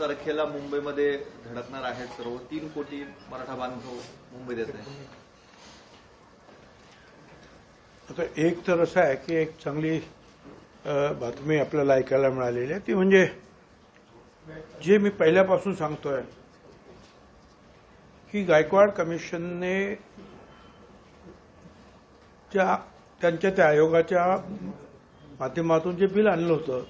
तारखेला मुंबईमध्ये धडकणार आहेत सर्व. तीन कोटी मराठा बांधव मुंबईत येत आता एक तर असं आहे की एक चांगली बातमी आपल्याला ऐकायला मिळालेली आहे. ती म्हणजे जे मी पहिल्यापासून सांगतोय की गायकवाड कमिशनने त्यांच्या त्या आयोगाच्या माध्यमातून जे बिल आणलं होतं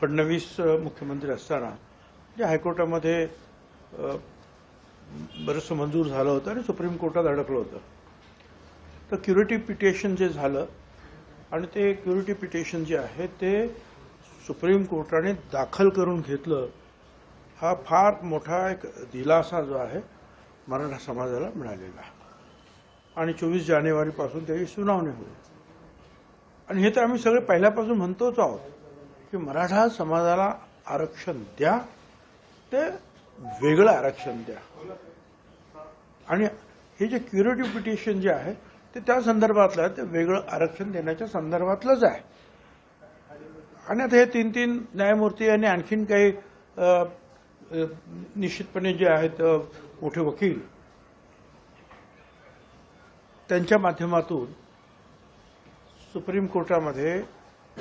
फडणवीस मुख्यमंत्री असताना जे हायकोर्टामध्ये बरंचसं मंजूर झालं होतं आणि सुप्रीम कोर्टात अडकलं होतं. तर क्युरिटी पिटिशन जे झालं आणि ते क्युरिटी पिटिशन जे आहे ते सुप्रीम कोर्टाने दाखल करून घेतलं हा फार मोठा एक दिलासा जो आहे मराठा समाजाला मिळालेला. आणि चोवीस जानेवारीपासून त्याची सुनावणी होईल. आणि हे तर आम्ही सगळे पहिल्यापासून म्हणतोच आहोत. की मराठा समाजाला आरक्षण द्या ते वेगळं आरक्षण द्या. आणि हे जे क्युरेटिव्ह पिटिशन जे आहे ते त्या संदर्भातलं आहे ते वेगळं आरक्षण देण्याच्या संदर्भातलंच आहे. आणि आता हे तीन तीन न्यायमूर्ती आणि आणखीन काही निश्चितपणे जे आहेत मोठे वकील त्यांच्या माध्यमातून सुप्रीम कोर्टामध्ये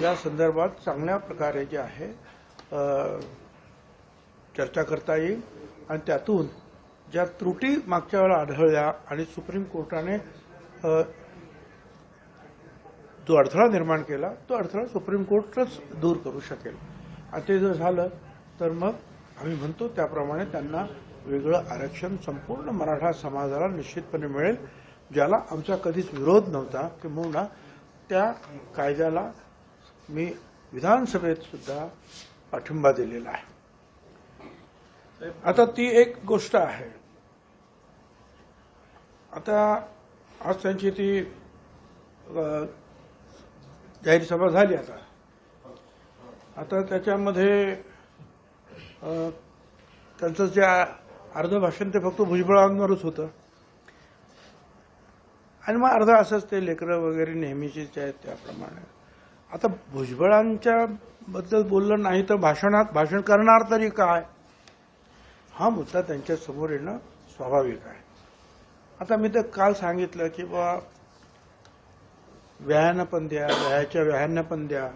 या संदर्भात चांगल्या प्रकारे जे आहे चर्चा करता येईल. आणि त्यातून ज्या त्रुटी मागच्या वेळा आढळल्या आणि सुप्रीम कोर्टाने जो अडथळा निर्माण केला तो अडथळा सुप्रीम कोर्टच दूर करू शकेल. आणि ते जर झालं तर मग आम्ही म्हणतो त्याप्रमाणे त्यांना वेगळं आरक्षण संपूर्ण मराठा समाजाला निश्चितपणे मिळेल ज्याला आमचा कधीच विरोध नव्हता किंबहुना त्या कायद्याला मी विधानसभेत सुद्धा पाठिंबा दिलेला आहे. आता ती एक गोष्ट आहे. आता आज त्यांची ती जाहीर सभा झाली आता. आता त्याच्यामध्ये त्यांचं जे अर्ध भाषण ते फक्त भुजबळांवरच होतं. आणि मग अर्धा असंच ते लेकरं वगैरे नेहमीचीच आहेत त्याप्रमाणे. आता भुजबळांच्या बद्दल बोललं नाही तर भाषणात भाषण करणार तरी काय? हा मुद्दा त्यांच्यासमोर येणं स्वाभाविक आहे. आता मी तर काल सांगितलं की बा व्यायानं पण द्या व्यायाच्या व्यायांना पण द्या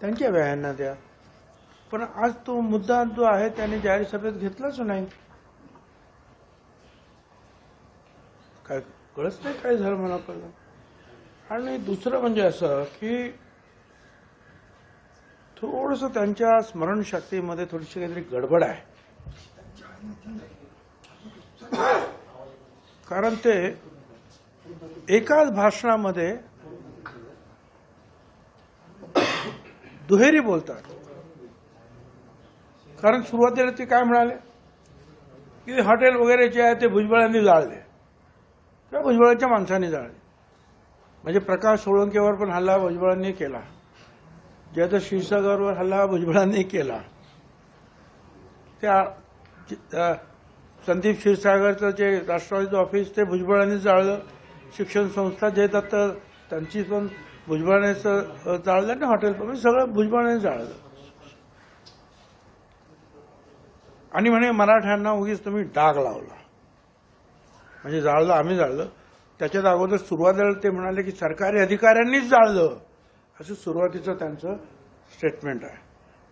त्यांच्या व्यायांना द्या. पण आज तो मुद्दा जो आहे त्याने जाहीर सभेत घेतलाच नाही. काय कळत नाही काय झालं मला कळलं? आणि दुसरं म्हणजे असं की थोडस त्यांच्या स्मरणशक्तीमध्ये थोडीशी काहीतरी गडबड आहे. कारण ते एकाच भाषणामध्ये दुहेरी बोलतात. कारण सुरुवातीला ते काय म्हणाले? की हॉटेल वगैरे जे आहे ते भुजबळांनी जाळले. किंवा भुजबळाच्या माणसांनी जाळले. म्हणजे प्रकाश सोळंकेवर पण हल्ला भुजबळांनी केला. जयदत्त क्षीरसागरवर हल्ला भुजबळांनी केला. त्या संदीप क्षीरसागरचं जे राष्ट्रवादीचं ऑफिस ते भुजबळांनी जाळलं. शिक्षण संस्था जयदत्त त्यांची पण भुजबळानेच जाळलं आणि हॉटेल पण सगळं भुजबळाने जाळलं. आणि म्हणे मराठ्यांना उगीच तुम्ही डाग लावला. म्हणजे जाळलं आम्ही जाळलं. त्याच्यात अगोदर सुरुवातीला ते म्हणाले की सरकारी अधिकाऱ्यांनीच जाळलं. असं सुरुवातीचं त्यांचं स्टेटमेंट आहे.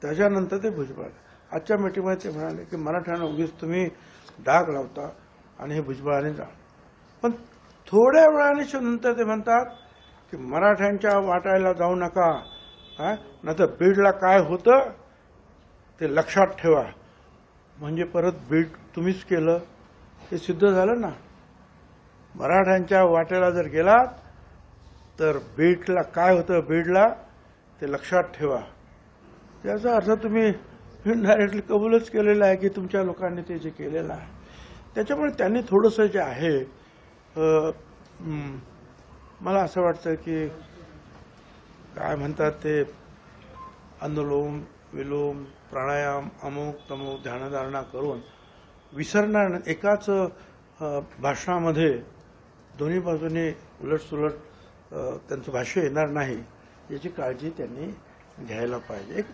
त्याच्यानंतर ते भुजबळ. आजच्या मीटिंगमध्ये ते म्हणाले की मराठ्यांना उगीच तुम्ही डाग लावता आणि हे भुजबळाने जाळ पण थोड्या वेळाने नंतर ते म्हणतात की मराठ्यांच्या वाटायला जाऊ नका. हा? तर बीडला काय होतं ते लक्षात ठेवा. म्हणजे परत बीड तुम्हीच केलं. हे सिद्ध झालं ना? मराठ्यांच्या वाट्याला जर गेलात तर बीडला काय होतं बीडला ते लक्षात ठेवा. त्याचा अर्थ तुम्ही डायरेक्टली कबूलच केलेला आहे की तुमच्या लोकांनी ते जे केलेलं आहे. त्याच्यामुळे त्यांनी थोडंसं जे आहे मला असं वाटतं की काय म्हणतात ते अनुलोम विलोम प्राणायाम अमुक तमुक ध्यानधारणा करून विसरणार एकाच भाषणामध्ये दोन्ही बाजूने उलटसुलट त्यांचं भाष्य येणार नाही याची काळजी त्यांनी घ्यायला पाहिजे. एक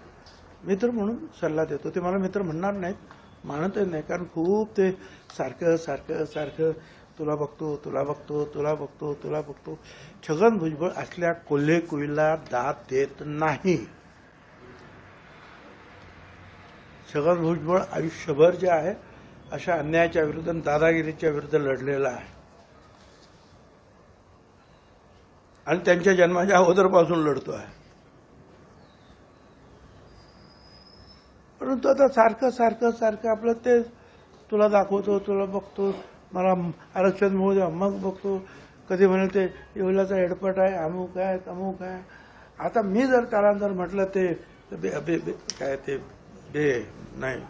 मित्र म्हणून सल्ला देतो. ते मला मित्र म्हणणार नाहीत मानतही नाही कारण खूप ते सारखं सारखं सारखं तुला बघतो तुला बघतो तुला बघतो तुला बघतो. छगन भुजबळ असल्या कोल्हे कुईला दाद देत नाही. छगन भुजबळ आयुष्यभर जे आहे अशा अन्यायाच्या विरुद्ध दादागिरीच्या विरुद्ध लढलेला आहे. आणि त्यांच्या जन्माच्या अगोदरपासून लढतो आहे. परंतु आता सारखं सारखं सारखं आपलं ते तुला दाखवतो तुला बघतो मला आरक्षण मिळू द्या मग बघतो. कधी म्हणेल ते येवल्याचा हेडपट आहे अमुक आहे तमुक आहे. आता मी जर त्याला जर म्हटलं ते बे- बे- काय ते बे नाही.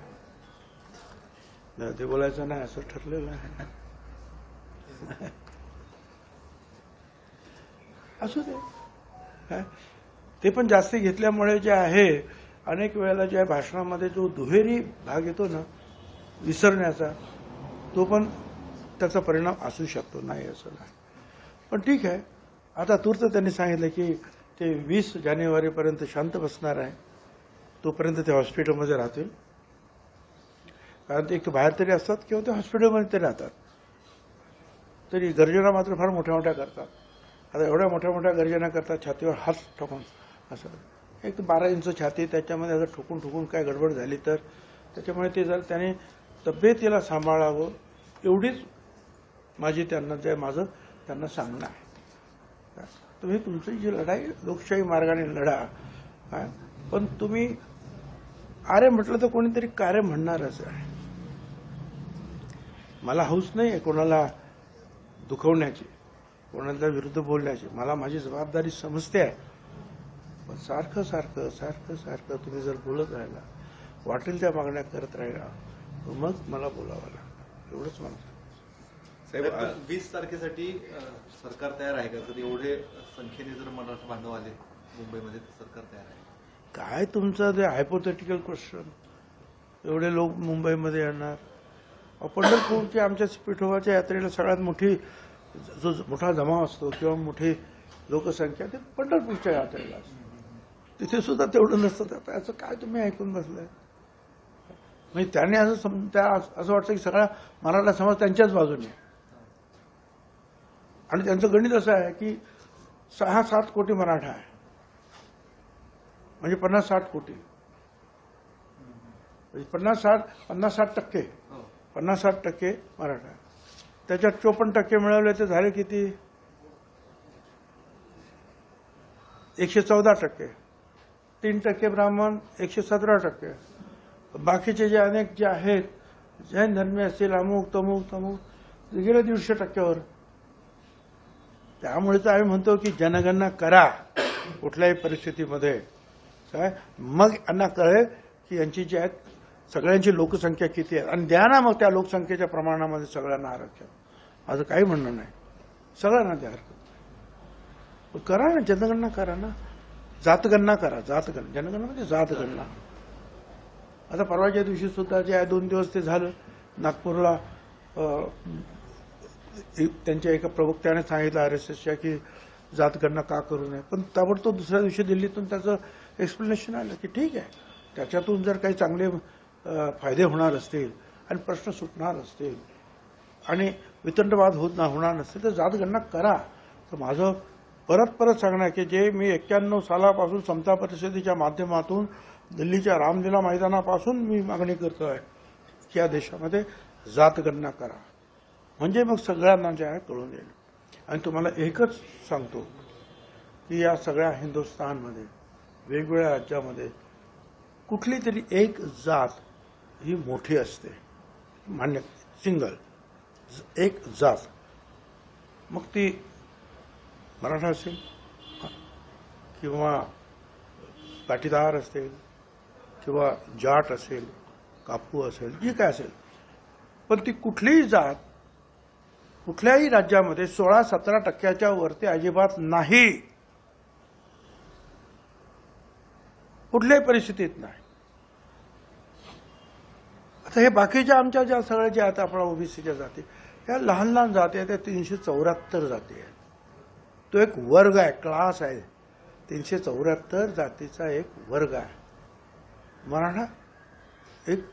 नाही, ते बोलायचं नाही असं ठरलेलं आहे. असू दे. काय? ते पण जास्ती घेतल्यामुळे जे आहे अनेक वेळेला ज्या भाषणामध्ये जो दुहेरी भाग येतो ना विसरण्याचा तो पण त्याचा परिणाम असू शकतो. नाही असं नाही. पण ठीक आहे. आता तूर्त त्यांनी सांगितलं की ते वीस जानेवारीपर्यंत शांत बसणार आहे. तोपर्यंत ते हॉस्पिटलमध्ये राहतील. कारण ते एक तर बाहेर तरी असतात किंवा ते हॉस्पिटलमध्ये तरी राहतात. तरी गर्जना मात्र फार मोठ्या मोठ्या करतात. आता एवढ्या मोठ्या मोठ्या गर्जना करतात छातीवर हात ठोकून. असं. एक बारा इंच छाती त्याच्यामध्ये असं ठोकून ठोकून काय गडबड झाली तर त्याच्यामुळे ते जर त्याने तब्येतीला सांभाळावं एवढीच माझी त्यांना जे माझं त्यांना सांगणं आहे. तुम्ही तुमची जी लढाई लोकशाही मार्गाने लढा काय? पण तुम्ही अरे म्हटलं तर कोणीतरी कार्य म्हणणारच आहे. मला हौस नाही आहे कोणाला दुखवण्याची. कोणाच्या विरुद्ध बोलण्याची. मला माझी जबाबदारी समजते आहे. पण सारखं सारखं सारखं सारखं तुम्ही जर बोलत राहिला वाटेल त्या मागण्या करत राहिला तर मग मला बोलावं लागतं. एवढंच मला साहेब वीस तारखेसाठी सरकार तयार आहे का? जर एवढे संख्येने जर मराठा बांधव आले मुंबईमध्ये तर सरकार तयार आहे. काय तुमचं ते हायपोथेटिकल क्वेश्चन एवढे लोक मुंबईमध्ये येणार. पंढरपूरच्या आमच्या पिठोबाच्या यात्रेला सगळ्यात मोठी जो मोठा जमाव असतो किंवा मोठी लोकसंख्या ते पंढरपूरच्या यात्रेला असते. तिथे सुद्धा तेवढं नसतं. आता याचं काय तुम्ही ऐकून बसलाय? म्हणजे त्याने असं सम त्या असं वाटतं की सगळा मराठा समाज त्यांच्याच बाजूने. आणि त्यांचं गणित असं आहे की सहा सात कोटी मराठा आहे. म्हणजे पन्नास साठ कोटी. म्हणजे पन्नास साठ पन्नास साठ टक्के. हो. पन्नास साठ टक्के मराठा त्याच्यात चोपन्न टक्के मिळवले ते झाले किती? एकशे चौदा टक्के. तीन टक्के ब्राह्मण एकशे सतरा टक्के. बाकीचे जे अनेक जे आहेत जैन धर्मी असतील अमुक तमुक तमुक गेले दीडशे टक्क्यावर. त्यामुळे तर आम्ही म्हणतो की जनगणना करा कुठल्याही परिस्थितीमध्ये. काय? मग यांना कळेल की यांची जी आहेत सगळ्यांची लोकसंख्या किती आहे. आणि द्या ना मग त्या लोकसंख्येच्या प्रमाणामध्ये सगळ्यांना आरक्षण. असं काही म्हणणं नाही. सगळ्यांना त्या हरकत करा ना जनगणना करा ना. जातगणना करा जातगणना. जनगणना म्हणजे जातगणना. आता परवाच्या दिवशी सुद्धा जे आहे दोन दिवस ते झालं. नागपूरला एक- त्यांच्या एका प्रवक्त्याने सांगितलं आर एस एसच्या की जातगणना का करू नये. पण ताबडतोब दुसऱ्या दिवशी दिल्लीतून त्याचं एक्सप्लेनेशन आलं की ठीक आहे. त्याच्यातून जर काही चांगले फायदे होणार असतील आणि प्रश्न सुटणार असतील. आणि वितंडवाद होत ना होणार नसते तर जातगणना करा. तर माझं परत परत सांगणं आहे की जे मी एक्क्याण्णव सालापासून समता परिषदेच्या माध्यमातून दिल्लीच्या रामलीला मैदानापासून मी मागणी करतो आहे की या देशामध्ये जातगणना करा. म्हणजे मग सगळ्यांना जे आहे कळून येईल. आणि तुम्हाला एकच सांगतो की या सगळ्या हिंदुस्थानमध्ये वेगवेगळ्या राज्यामध्ये कुठली तरी एक जात ही मोठी असते. मान्य सिंगल. एक जात. मग ती मराठा असेल? किंवा पाटीदार असेल? किंवा जाट असेल? कापू असेल? जी काय असेल? पण ती कुठलीही जात कुठल्याही राज्यामध्ये सोळा सतरा टक्क्याच्या वरती अजिबात नाही. कुठल्याही परिस्थितीत नाही. आता हे बाकीच्या आमच्या ज्या सगळ्या ज्या आहेत आपल्या ओबीसीच्या जाती या लहान लहान जाती आहेत त्या तीनशे चौऱ्याहत्तर जाती आहेत. तो एक वर्ग आहे क्लास आहे. तीनशे चौऱ्याहत्तर जातीचा एक वर्ग आहे. मराठा एक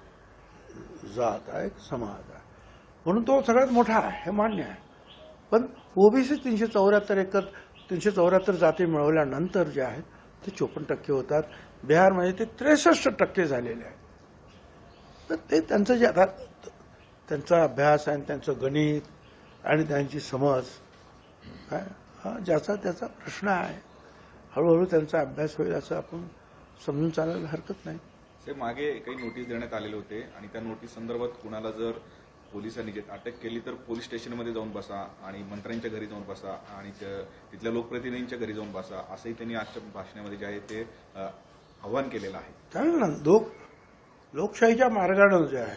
जात आहे एक समाज आहे. म्हणून तो सगळ्यात मोठा आहे हे मान्य आहे. पण ओबीसी तीनशे चौऱ्याहत्तर एकत तीनशे चौऱ्याहत्तर जाती मिळवल्यानंतर जे आहेत ते चोपन्न टक्के होतात. बिहारमध्ये ते त्रेसष्ट टक्के झालेले आहेत. तर ते त्यांचं जे आता त्यांचा अभ्यास आणि त्यांचं गणित आणि त्यांची समज काय हा ज्याचा त्याचा प्रश्न आहे. हळूहळू त्यांचा अभ्यास होईल असं आपण समजून चालायला हरकत नाही. ते मागे काही नोटीस देण्यात आलेले होते आणि त्या नोटीस संदर्भात कुणाला जर पोलिसांनी अटक केली तर पोलीस स्टेशनमध्ये जाऊन बसा आणि मंत्र्यांच्या घरी जाऊन बसा आणि तिथल्या लोकप्रतिनिधींच्या घरी जाऊन बसा असंही त्यांनी आजच्या भाषणामध्ये जे आहे ते आव्हान केलेलं आहे. चालेल ना लोक लोकशाहीच्या मार्गानं जे आहे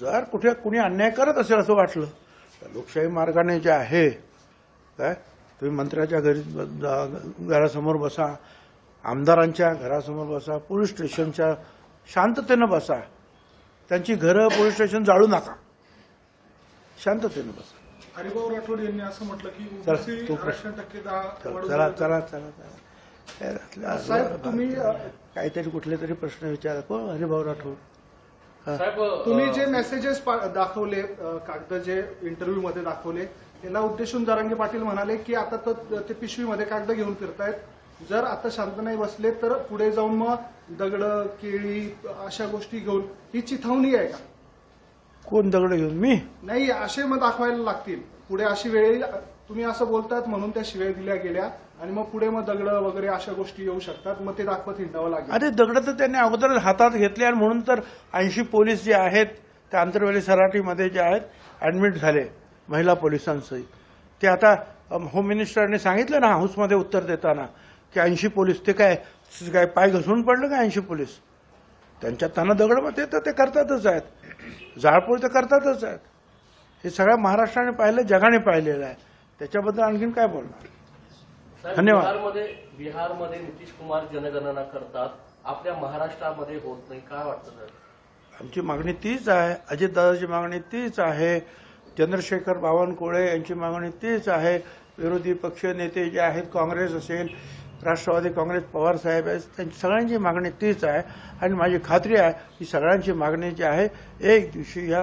जर कुठे कुणी अन्याय करत असेल असं वाटलं तर लोकशाही मार्गाने जे आहे काय तुम्ही मंत्र्याच्या घरी घरासमोर बसा आमदारांच्या घरासमोर बसा पोलीस स्टेशनच्या शांततेनं बसा. त्यांची घरं पोलीस स्टेशन जाळू नका. शांततेनं बसा. हरिभाऊ राठोड यांनी असं म्हटलं की चला, चला चला. चला. साहेब, तुम्ही, काहीतरी कुठले तरी प्रश्न विचारा. कोण? हरिभाऊ राठोड. साहेब तुम्ही जे मेसेजेस दाखवले कागद जे इंटरव्ह्यू मध्ये दाखवले त्याला उद्देशून जरांगे पाटील म्हणाले की आता तर ते पिशवीमध्ये कागद घेऊन फिरतायत. जर आता शांत नाही बसले तर पुढे जाऊन मग दगड केळी अशा गोष्टी घेऊन ही चिथावणी आहे का? कोण दगड घेऊन? मी? नाही असे मग दाखवायला लागतील. पुढे अशी वेळ तुम्ही असं बोलतात म्हणून त्या शिव्या दिल्या गेल्या आणि मग पुढे मग दगड वगैरे अशा गोष्टी येऊ शकतात मग ते दाखवत हिंडावं लागेल. अरे दगड तर त्यांनी अगोदर हातात घेतले आणि म्हणून तर ऐंशी पोलीस जे आहेत त्या आंतरवेली सराटीमध्ये जे आहेत ऍडमिट झाले महिला पोलिसांसहित ते आता होम मिनिस्टरने सांगितलं ना हाऊसमध्ये उत्तर देताना की ऐंशी पोलीस ते काय काय पाय घसरून पडलं का ऐंशी पोलीस? त्यांच्या त्यांना दगड मग ते तर ते करतातच आहेत. जाळपोळ तर करतातच आहेत. हे सगळ्या महाराष्ट्राने पाहिलं जगाने पाहिलेलं आहे. त्याच्याबद्दल आणखीन काय बोलणार? धन्यवाद. बिहारमध्ये बिहारमध्ये नितीश कुमार जनगणना करतात. आपल्या महाराष्ट्रामध्ये होत नाही. काय वाटतं आमची मागणी तीच आहे. अजितदादाची मागणी तीच आहे. चंद्रशेखर बावनकुळे यांची मागणी तीच आहे. विरोधी पक्ष नेते जे आहेत काँग्रेस असेल राष्ट्रवादी काँग्रेस पवार साहेब आहेत त्यांची सगळ्यांची मागणी तीच आहे. आणि माझी खात्री आहे की सगळ्यांची मागणी जी आहे एक दिवशी या